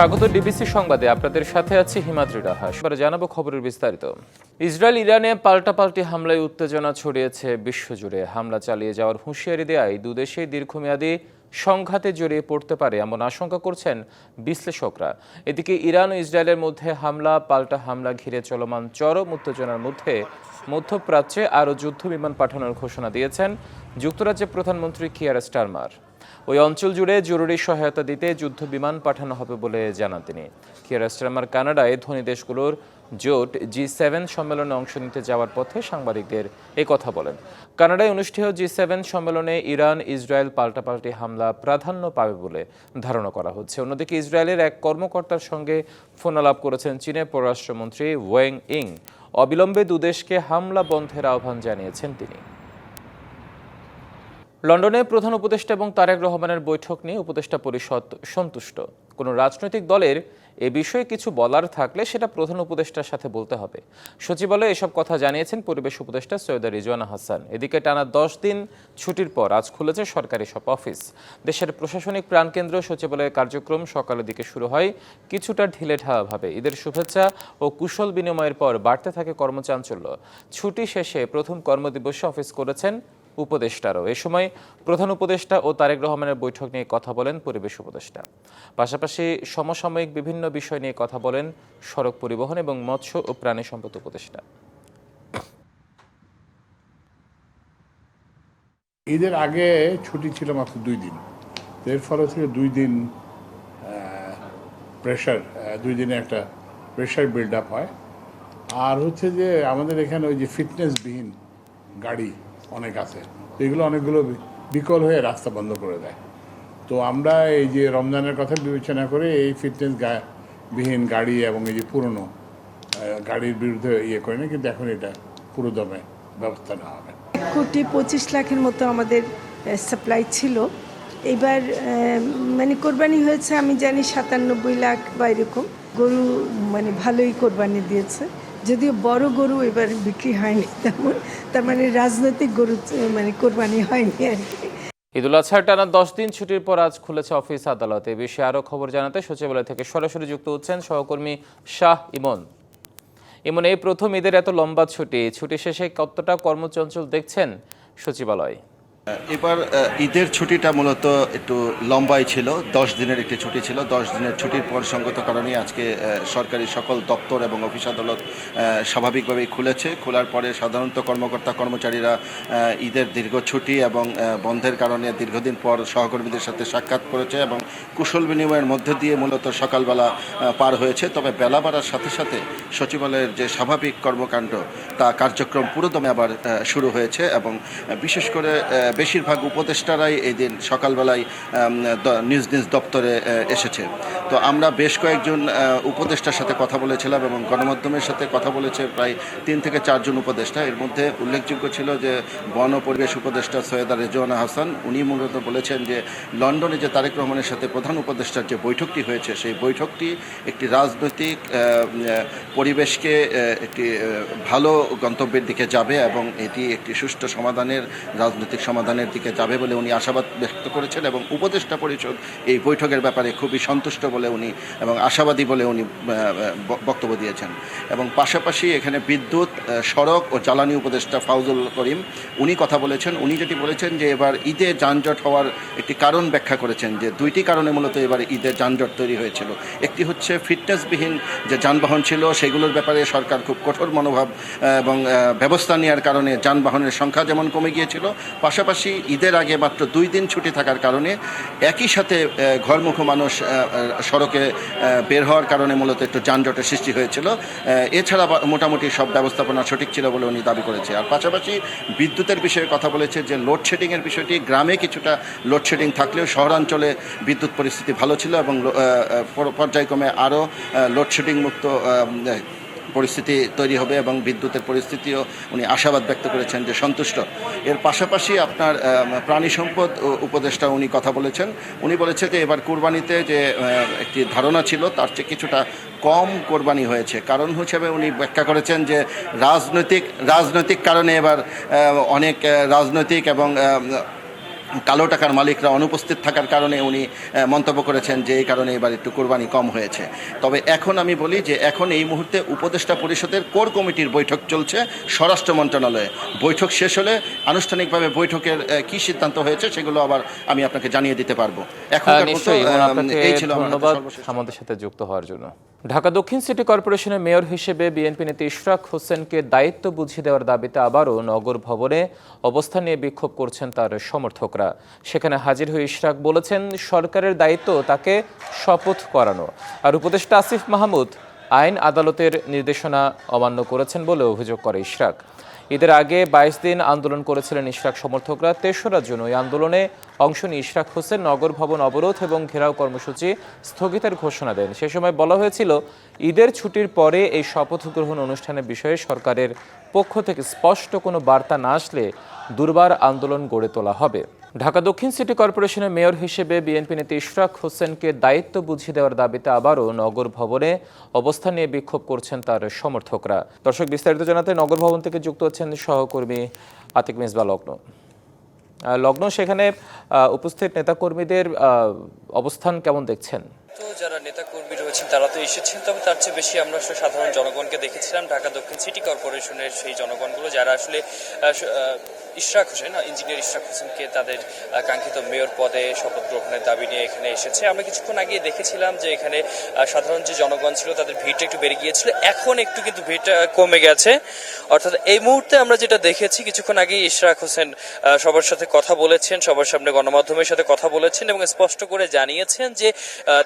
স্বাগত ডিবিসি সংবাদে। আপনাদের সাথে আছি হিমাদ্রি রাহাস। এবারে জানাব খবরের বিস্তারিত। ইসরায়েল ইরানে পাল্টাপাল্টি হামলায় উত্তেজনা ছড়িয়েছে বিশ্বজুড়ে। হামলা চালিয়ে যাওয়ার হুঁশিয়ারি দেয় দুদেশেই দীর্ঘমেয়াদী সংঘাতে জড়িয়ে পড়তে পারে এমন আশঙ্কা করছেন বিশ্লেষকরা। এদিকে ইরান ও ইসরায়েলের মধ্যে হামলা, পাল্টা হামলা ঘিরে চলমান চরম উত্তেজনার মধ্যে মধ্যপ্রাচ্যে আরও যুদ্ধ বিমান পাঠানোর ঘোষণা দিয়েছেন যুক্তরাজ্যের প্রধানমন্ত্রী কিয়ার স্টারমার। ওই অঞ্চল জুড়ে জরুরি সহায়তা দিতে যুদ্ধ বিমান পাঠানো হবে বলে জানান তিনি। কিয়ার স্টারমার কানাডায় ধনী দেশগুলোর জোট জি সেভেন সম্মেলনে অংশ নিতে যাওয়ার পথে সাংবাদিকদের এ কথা বলেন। কানাডায় অনুষ্ঠেয় জি সেভেন সম্মেলনে ইরান, ইসরায়েল পাল্টাপাল্টি হামলা প্রাধান্য পাবে বলে ধারণা করা হচ্ছে। অন্যদিকে ইসরায়েলের এক কর্মকর্তার সঙ্গে ফোন আলাপ করেছেন চীনের পররাষ্ট্রমন্ত্রী ওয়েং ইং। অবিলম্বে দুদেশকে হামলা বন্ধের আহ্বান জানিয়েছেন তিনি। লন্ডনে প্রধান উপদেষ্টা এবং তারেক রহমানের বৈঠক নিয়ে উপদেষ্টা পরিষদ সন্তুষ্ট। কোনো রাজনৈতিক দলের এ বিষয়ে কিছু বলার থাকলে সেটা প্রধান উপদেষ্টার সাথে বলতে হবে। সচিবালয়ে এসব কথা জানিয়েছেন পরিবেশ উপদেষ্টা সৈয়দা রিজওয়ানা হাসান। এদিকে টানা দশ দিন ছুটির পর আজ খুলেছে সরকারি সব অফিস। দেশের প্রশাসনিক প্রাণকেন্দ্র সচিবালয়ের কার্যক্রম সকালের দিকে শুরু হয় কিছুটা ঢিলেঢালাভাবে ঈদের শুভেচ্ছা ও কুশল বিনিময়ের পর বাড়তে থাকে কর্মচাঞ্চল্য। ছুটি শেষে প্রথম কর্মদিবসে অফিস করেছেন উপদেষ্টারও। এ সময় প্রধান উপদেষ্টা ও তারেক রহমানের বৈঠক নিয়ে কথা বলেন পরিবেশ উপদেষ্টা। পাশাপাশি সমসাময়িক বিভিন্ন বিষয় নিয়ে কথা বলেন সড়ক পরিবহন এবং মৎস্য ও প্রাণী সম্পদ উপদেষ্টা। ঈদের আগে ছুটি ছিল মাত্র দুই দিন। এর ফলে থেকে দুই দিন প্রেশার দুই দিনে একটা প্রেশার বিল্ড আপ হয়। আর হচ্ছে যে আমাদের এখানে ওই যে ফিটনেসবিহীন গাড়ি অনেক আছে। এগুলো অনেকগুলো বিকল হয়ে রাস্তা বন্ধ করে দেয়। তো আমরা এই যে রমজানের কথা বিবেচনা করে এই ফিটনেস বিহীন গাড়ি এবং এই যে পুরনো গাড়ির বিরুদ্ধে ইয়ে করে না, কিন্তু এখন এটা পুরো দমে ব্যবস্থা নেওয়া হবে। কোটি পঁচিশ লাখের মতো আমাদের সাপ্লাই ছিল। এবার মানে কোরবানি হয়েছে, আমি জানি সাতানব্বই লাখ বা এরকম। গরু মানে ভালোই কোরবানি দিয়েছে। যদিও বড় গরু এবার বিক্রি হয়নি তেমন তার মানে রাজনৈতিক গরু মানে কোরবানি হয়নি আর কি। ঈদুল আজহার টানা দশ দিন ছুটির পর আজ খুলেছে অফিস আদালত। এ বিষয়ে আরও খবর জানাতে সচিবালয় থেকে সরাসরি যুক্ত হচ্ছেন সহকর্মী শাহ ইমন। ইমন, এই প্রথম ঈদের এত লম্বা ছুটি ছুটি শেষে কতটা কর্মচঞ্চল দেখছেন সচিবালয়? এবার ঈদের ছুটিটা মূলত একটু লম্বাই ছিল, দশ দিনের একটি ছুটি ছিল। দশ দিনের ছুটির পর সঙ্গত কারণে আজকে সরকারি সকল দপ্তর এবং অফিস আদালত স্বাভাবিকভাবেই খুলেছে। খোলার পরে সাধারণত কর্মকর্তা কর্মচারীরা ঈদের দীর্ঘ ছুটি এবং বন্ধের কারণে দীর্ঘদিন পর সহকর্মীদের সাথে সাক্ষাৎ করেছে এবং কুশল বিনিময়ের মধ্যে দিয়ে মূলত সকালবেলা পার হয়েছে। তবে বেলা বাড়ার সাথে সাথে সচিবালয়ের যে স্বাভাবিক কর্মকাণ্ড, তা কার্যক্রম পুরোদমে আবার শুরু হয়েছে এবং বিশেষ করে বেশিরভাগ উপদেষ্টারাই এই দিন সকালবেলায় নিজ নিজ দপ্তরে এসেছে। তো আমরা বেশ কয়েকজন উপদেষ্টার সাথে কথা বলেছিলাম এবং গণমাধ্যমের সাথে কথা বলেছে প্রায় তিন থেকে চারজন উপদেষ্টা। এর মধ্যে উল্লেখযোগ্য ছিল যে বন পরিবেশ উপদেষ্টা সৈয়দা রেজওয়ানা হাসান, উনি মূলত বলেছেন যে লন্ডনে যে তারেক রহমানের সাথে প্রধান উপদেষ্টার যে বৈঠকটি হয়েছে, সেই বৈঠকটি একটি রাজনৈতিক পরিবেশকে একটি ভালো গন্তব্যের দিকে যাবে এবং এটি একটি সুষ্ঠু সমাধানের, রাজনৈতিক সমাধানের দিকে যাবে বলে উনি আশাবাদ ব্যক্ত করেছেন এবং উপদেষ্টা পরিষদ এই বৈঠকের ব্যাপারে খুবই সন্তুষ্ট বলে উনি এবং আশাবাদী বলে উনি বক্তব্য দিয়েছেন। এবং পাশাপাশি এখানে বিদ্যুৎ সড়ক ও জ্বালানি উপদেষ্টা ফাউজুল করিম, উনি কথা বলেছেন। উনি যেটি বলেছেন যে এবার ঈদে যানজট হওয়ার একটি কারণ ব্যাখ্যা করেছেন যে দুইটি কারণে মূলত এবার ঈদের যানজট তৈরি হয়েছিল। একটি হচ্ছে ফিটনেসবিহীন যে যানবাহন ছিল, সেগুলোর ব্যাপারে সরকার খুব কঠোর মনোভাব এবং ব্যবস্থা নেওয়ার কারণে যানবাহনের সংখ্যা যেমন কমে গিয়েছিল, পাশাপাশি ঈদের আগে মাত্র দুই দিন ছুটি থাকার কারণে একই সাথে ঘরমুখো মানুষ সড়কে বের হওয়ার কারণে মূলত একটু যানজটের সৃষ্টি হয়েছিল। এছাড়া মোটামুটি সব ব্যবস্থাপনা সঠিক ছিল বলে উনি দাবি করেছে। আর পাশাপাশি বিদ্যুতের বিষয়ে কথা বলেছে যে লোডশেডিংয়ের বিষয়টি গ্রামে কিছুটা লোডশেডিং থাকলেও শহরাঞ্চলে বিদ্যুৎ পরিস্থিতি ভালো ছিল এবং পর্যায়ক্রমে আরও লোডশেডিং মুক্ত পরিস্থিতি তৈরি হবে এবং বিদ্যুতের পরিস্থিতিও উনি আশাবাদ ব্যক্ত করেছেন যে সন্তুষ্ট। এর পাশাপাশি আপনার প্রাণী সম্পদ উপদেষ্টা উনি কথা বলেছেন। উনি বলেছে যে এবার কুরবানিতে যে একটি ধারণা ছিল তার চেয়ে কিছুটা কম কোরবানি হয়েছে। কারণ হিসেবে উনি ব্যাখ্যা করেছেন যে রাজনৈতিক রাজনৈতিক কারণে এবার অনেক রাজনৈতিক এবং কালো টাকার মালিকরা অনুপস্থিত থাকার কারণে উনি মন্তব্য করেছেন যে এই কারণে এবার একটু কোরবানি কম হয়েছে। তবে এখন আমি বলি যে এখন এই মুহূর্তে উপদেষ্টা পরিষদের কোর কমিটির বৈঠক চলছে স্বরাষ্ট্র মন্ত্রণালয়ে। বৈঠক শেষ হলে আনুষ্ঠানিকভাবে বৈঠকের কি সিদ্ধান্ত হয়েছে সেগুলো আবার আমি আপনাকে জানিয়ে দিতে পারব। এখন এই ছিল আমাদের সাথে যুক্ত হওয়ার জন্য। ঢাকা দক্ষিণ সিটি কর্পোরেশনের মেয়র হিসেবে বিএনপি নেতা ইশরাক হোসেনকে দায়িত্ব বুঝিয়ে দেওয়ার দাবিতে আবারও নগর ভবনে অবস্থান নিয়ে বিক্ষোভ করছেন তার সমর্থকরা। সেখানে হাজির হয়ে ইশরাক বলেছেন, সরকারের দায়িত্ব তাকে শপথ করানো। আর উপদেষ্টা আসিফ মাহমুদ আইন আদালতের নির্দেশনা অমান্য করেছেন বলে অভিযোগ করে ইশরাক। ঈদের আগে বাইশ দিন আন্দোলন করেছিলেন ইশরাক সমর্থকরা। তেসরা জুন ওই আন্দোলনে অংশ নিয়ে ইশরাক হোসেন নগর ভবন অবরোধ এবং ঘেরাও কর্মসূচি স্থগিতের ঘোষণা দেন। সে সময় বলা হয়েছিল, ঈদের ছুটির পরে এই শপথ গ্রহণ অনুষ্ঠানের বিষয়ে সরকারের পক্ষ থেকে স্পষ্ট কোনো বার্তা না আসলে দুর্বার আন্দোলন গড়ে তোলা হবে। ঢাকা দক্ষিণ সিটি কর্পোরেশনের মেয়র হিসেবে বিএনপি নেতা ইশরাক হোসেনকে দায়িত্ব বুঝিয়ে দেওয়ার দাবিতে আবারও নগর ভবনে অবস্থান নিয়ে বিক্ষোভ করছেন তার সমর্থকরা। দর্শক বিস্তারিত জানাতে নগর ভবন থেকে যুক্ত হচ্ছেন সহকর্মী আতিক মিসবা লগ্ন। লগ্ন, সেখানে উপস্থিত নেতাকর্মীদের অবস্থান কেমন দেখছেন? যারা নেতা কর্মী রয়েছেন তারা তো এসেছেন, তবে তার চেয়ে বেশি আমরা আসলে সাধারণ জনগণকে দেখেছিলাম, ঢাকা দক্ষিণ সিটি কর্পোরেশনের সেই জনগণগুলো যারা আসলে ইশরাক হোসেন, ইঞ্জিনিয়ার ইশরাক হোসেনকে তাদের কাঙ্ক্ষিত মেয়র পদে শপথ গ্রহণের দাবি নিয়ে এখানে এসেছে। আমরা কিছুক্ষণ আগে দেখেছিলাম যে এখানে সাধারণ যে জনগণ ছিল, তাদের ভিড়টা একটু বেড়ে গিয়েছিল। এখন একটু কিন্তু ভিড়টা কমে গেছে। অর্থাৎ এই মুহূর্তে আমরা যেটা দেখেছি, কিছুক্ষণ আগে ইশরাক হোসেন সবার সাথে কথা বলেছেন, সবার সামনে গণমাধ্যমের সাথে কথা বলেছেন এবং স্পষ্ট করে জানিয়েছেন যে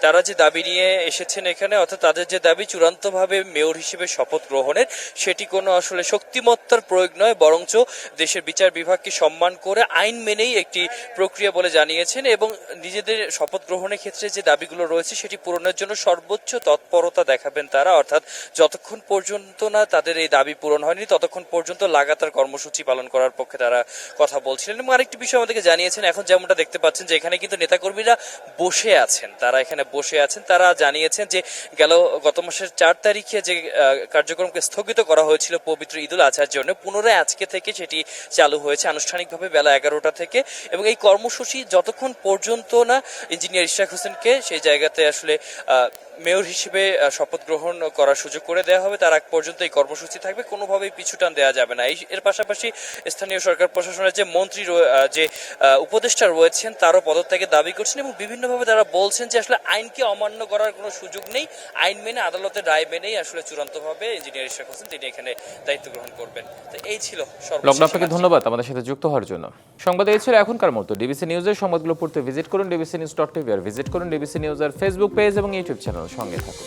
তারা যে দাবি নিয়ে এসেছেন এখানে, অর্থাৎ তাদের যে দাবি চূড়ান্তভাবে মেয়র হিসেবে শপথ গ্রহণের, সেটি কোনো আসলে শক্তিমত্তার প্রয়োগ নয়, বরঞ্চ দেশের বিচার বিভাগকে সম্মান করে আইন মেনেই একটি প্রক্রিয়া বলে জানিয়েছেন এবং নিজেদের শপথ গ্রহণের ক্ষেত্রে যে দাবিগুলো রয়েছে, সেটি পূরণের জন্য সর্বোচ্চ তৎপরতা দেখাবেন তারা। অর্থাৎ যতক্ষণ পর্যন্ত না তাদের এই দাবি পূরণ হয়নি, ততক্ষণ পর্যন্ত লাগাতার কর্মসূচি পালন করার পক্ষে তারা কথা বলছিলেন এবং আরেকটি বিষয় আমাদেরকে জানিয়েছেন, এখন যেমনটা দেখতে পাচ্ছেন যে এখানে কিন্তু নেতাকর্মীরা বসে আছেন, তারা এখানে বসে আছেন, তারা জানিয়েছেন যে গেল গত মাসের চার তারিখে যে কার্যক্রমকে স্থগিত করা হয়েছিল পবিত্র ঈদুল আজহার জন্য, পুনরায় আজকে থেকে সেটি চালু হয়েছে আনুষ্ঠানিকভাবে বেলা এগারোটা থেকে। এবং এই কর্মসূচি যতক্ষণ পর্যন্ত না ইঞ্জিনিয়ার ইশরাক হোসেনকে সেই জায়গাতে আসলে মেয়র হিসেবে শপথ গ্রহণ করার সুযোগ করে দেওয়া হবে, তার আগ পর্যন্ত এই কর্মসূচি থাকবে। কোনোভাবেই পিছুটান দেওয়া যাবে না। এর পাশাপাশি স্থানীয় সরকার প্রশাসনের যে মন্ত্রী যে উপদেষ্টা রয়েছেন, তারও পদত্যাগের দাবি করছেন এবং বিভিন্নভাবে তারা বলছেন যে আসলে আইনকে অমান্য করার কোনো সুযোগ নেই আইন মেনে আদালতের রায় মেনেই আসলে চূড়ান্তভাবে ইঞ্জিনিয়ার ইশাক হোসেন তিনি এখানে দায়িত্ব গ্রহণ করবেন। তো এই ছিল লগ্ন সর্বশেষ আপনাকে ধন্যবাদ আমাদের সাথে যুক্ত হওয়ার জন্য। সংবাদ এই ছিল এখনকার মতো। ডিবিসি নিউজের সংবাদগুলো পড়তে ভিজিট করুন ডিবিসি নিউজ ডট টিভি আর ভিজিট করুন ডিবিসি নিউজের ফেসবুক পেজ এবং ইউটিউব চ্যানেল সঙ্গে থাকুন।